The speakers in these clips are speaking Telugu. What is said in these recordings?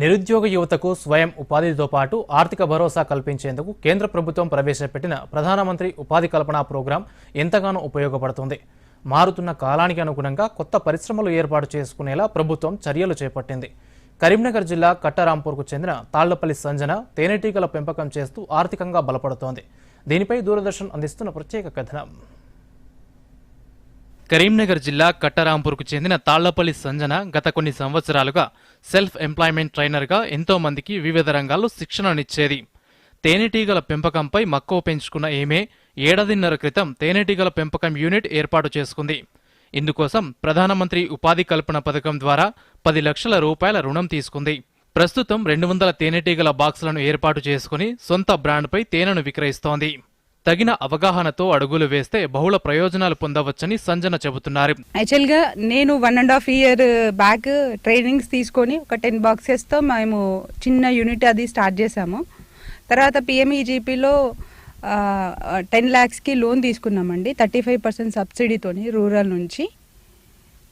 నిరుద్యోగ యువతకు స్వయం ఉపాధితో పాటు ఆర్థిక భరోసా కల్పించేందుకు కేంద్ర ప్రభుత్వం ప్రవేశపెట్టిన ప్రధానమంత్రి ఉపాధి కల్పన ప్రోగ్రాం ఎంతగానో ఉపయోగపడుతుంది. మారుతున్న కాలానికి అనుగుణంగా కొత్త పరిశ్రమలు ఏర్పాటు చేసుకునేలా ప్రభుత్వం చర్యలు చేపట్టింది. కరీంనగర్ జిల్లా కట్టరాంపూర్కు చెందిన తాళ్ళపల్లి సంజన తేనెటీగల పెంపకం చేస్తూ ఆర్థికంగా బలపడుతోంది. దీనిపై దూరదర్శన్ అందిస్తున్న ప్రత్యేక కథనం. కరీంనగర్ జిల్లా కట్టరాంపూర్కు చెందిన తాళ్ళపల్లి సంజన గత కొన్ని సంవత్సరాలుగా సెల్ఫ్ ఎంప్లాయ్మెంట్ ట్రైనర్గా ఎంతో మందికి వివిధ రంగాల్లో శిక్షణనిచ్చేది. తేనెటీగల పెంపకంపై మక్కువ పెంచుకున్న ఈమె ఏడాదిన్నర క్రితం తేనెటీగల పెంపకం యూనిట్ ఏర్పాటు చేసుకుంది. ఇందుకోసం ప్రధానమంత్రి ఉపాధి కల్పన పథకం ద్వారా పది లక్షల రూపాయల రుణం తీసుకుంది. ప్రస్తుతం రెండు వందల తేనెటీగల బాక్సులను ఏర్పాటు చేసుకుని సొంత బ్రాండ్పై తేనెను విక్రయిస్తోంది. తగిన అవగాహనతో అడుగులు వేస్తే బహుళ ప్రయోజనాలు పొందవచ్చని సంజన చెబుతున్నారు. యాక్చువల్గా నేను one and half year back trainings తీసుకొని ఒక టెన్ బాక్సెస్తో మేము చిన్న యూనిట్ అది స్టార్ట్ చేసాము. తర్వాత పిఎంఈజీపీలో టెన్ ల్యాక్స్కి లోన్ తీసుకున్నామండి. థర్టీ ఫైవ్ పర్సెంట్ సబ్సిడీతోని రూరల్ నుంచి.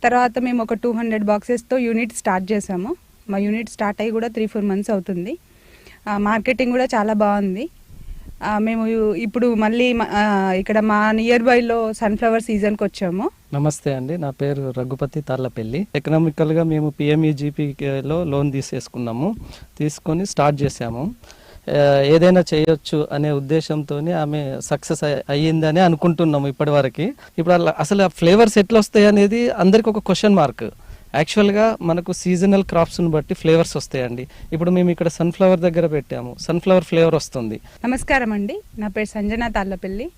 తర్వాత మేము ఒక టూ హండ్రెడ్ బాక్సెస్తో యూనిట్ స్టార్ట్ చేసాము. మా యూనిట్ స్టార్ట్ అయ్యి కూడా త్రీ ఫోర్ మంత్స్ అవుతుంది. మార్కెటింగ్ కూడా చాలా బాగుంది. మేము ఇప్పుడు మళ్ళీ ఇక్కడ మా నియర్ బైలో సన్ఫ్లవర్ సీజన్కి వచ్చాము. నమస్తే అండి నా పేరు రఘుపతి తార్లపల్లి ఎకనామికల్గా మేము పిఎంఈజీపీలో లోన్ తీసేసుకున్నాము తీసుకొని స్టార్ట్ చేసాము ఏదైనా చేయొచ్చు అనే ఉద్దేశంతో ఆమె సక్సెస్ అయ్యిందని అనుకుంటున్నాము ఇప్పటివరకు. ఇప్పుడు అలా- అసలు ఆ ఫ్లేవర్స్ ఎట్లా వస్తాయి అనేది అందరికి ఒక క్వశ్చన్ మార్క్ యాక్చువల్గా మనకు సీజనల్ క్రాప్స్ని బట్టి ఫ్లేవర్స్ వస్తాయండి. ఇప్పుడు మేము ఇక్కడ సన్ఫ్లవర్ దగ్గర పెట్టాము. సన్ఫ్లవర్ ఫ్లేవర్ వస్తుంది. నమస్కారం అండి. నా పేరు సంజన తాళ్ళపల్లి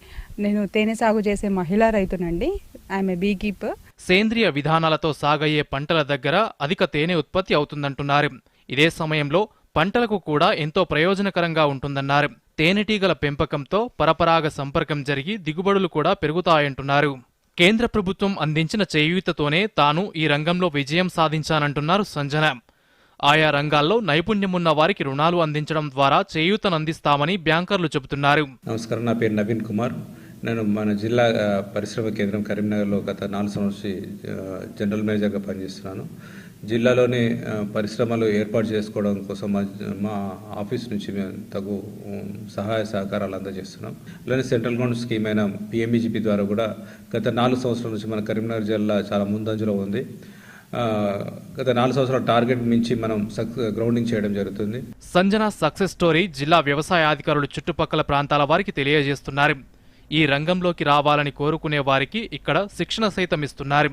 నేను తేనె సాగు చేసే మహిళా రైతునండి. ఆమె బీ కీపర్ సేంద్రియ విధానాలతో సాగయ్యే పంటల దగ్గర అధిక తేనె ఉత్పత్తి అవుతుందంటున్నారు. ఇదే సమయంలో పంటలకు కూడా ఎంతో ప్రయోజనకరంగా ఉంటుందన్నారు. తేనెటీగల పెంపకంతో పరపరాగ సంపర్కం జరిగి దిగుబడులు కూడా పెరుగుతాయంటున్నారు. కేంద్ర ప్రభుత్వం అందించిన చేయూతతోనే తాను ఈ రంగంలో విజయం సాధించానంటున్నారు సంజన. ఆయా రంగాల్లో నైపుణ్యమున్న వారికి రుణాలు అందించడం ద్వారా చేయూతనందిస్తామని బ్యాంకర్లు చెబుతున్నారు. నమస్కారం నా పేరు నవీన్ కుమార్. నేను మన జిల్లా పరిశ్రమ కేంద్రం కరీంనగర్లో గత నాలుగు సంవత్సరాల జనరల్ మేనేజర్గా పనిచేస్తున్నాను. జిల్లాలోని పరిశ్రమలు ఏర్పాటు చేసుకోవడం కోసం మా మా ఆఫీస్ నుంచి మేము తగు సహాయ సహకారాలు అందజేస్తున్నాం. అలానే సెంట్రల్ గవర్నమెంట్ స్కీమ్ అయిన పిఎంఈజీపీ ద్వారా కూడా గత నాలుగు సంవత్సరాల నుంచి మన కరీంనగర్ జిల్లా చాలా ముందంజలో ఉంది. గత నాలుగు సంవత్సరాల టార్గెట్ మించి మనం సక్ గ్రౌండింగ్ చేయడం జరుగుతుంది. సంజన సక్సెస్ స్టోరీ జిల్లా వ్యవసాయ అధికారులు చుట్టుపక్కల ప్రాంతాల వారికి తెలియజేస్తున్నారు. ఈ రంగంలోకి రావాలని కోరుకునే వారికి ఇక్కడ శిక్షణ సైతం ఇస్తున్నారు.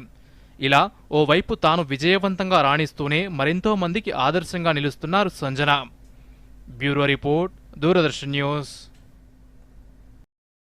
ఇలా ఓవైపు తాను విజయవంతంగా రాణిస్తూనే మరెంతో మందికి ఆదర్శంగా నిలుస్తున్నారు Sanjana. Bureau report Doordarshan news.